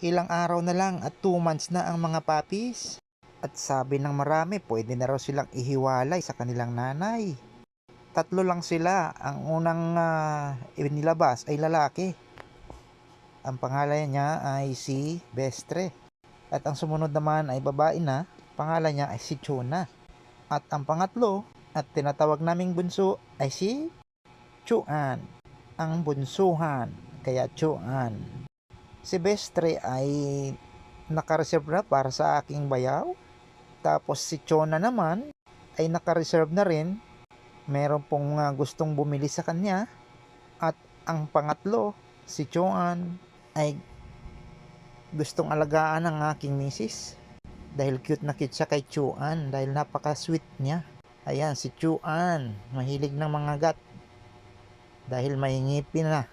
Ilang araw na lang at 2 months na ang mga papis. At sabi ng marami, pwede na raw silang ihiwalay sa kanilang nanay. Tatlo lang sila. Ang unang ah, inilabas ay lalaki. Ang pangalan niya ay si Bestre. At ang sumunod naman ay babae na. Pangalan niya ay si Chuna. At ang pangatlo at tinatawag naming bunso ay si Chuan. Ang bunsuhan. Kaya Chuan. Si Bestre ay nakareserve na para sa aking bayaw. Tapos si Chona naman ay nakareserve na rin. Meron pong ah, gustong bumili sa kanya. At ang pangatlo, si Chuan, ay gustong alagaan ng aking misis. Dahil cute na cute siya kay Chuan. Dahil napaka-sweet niya. Ayan, si Chuan. Mahilig ng mga gat. Dahil may ngipin na.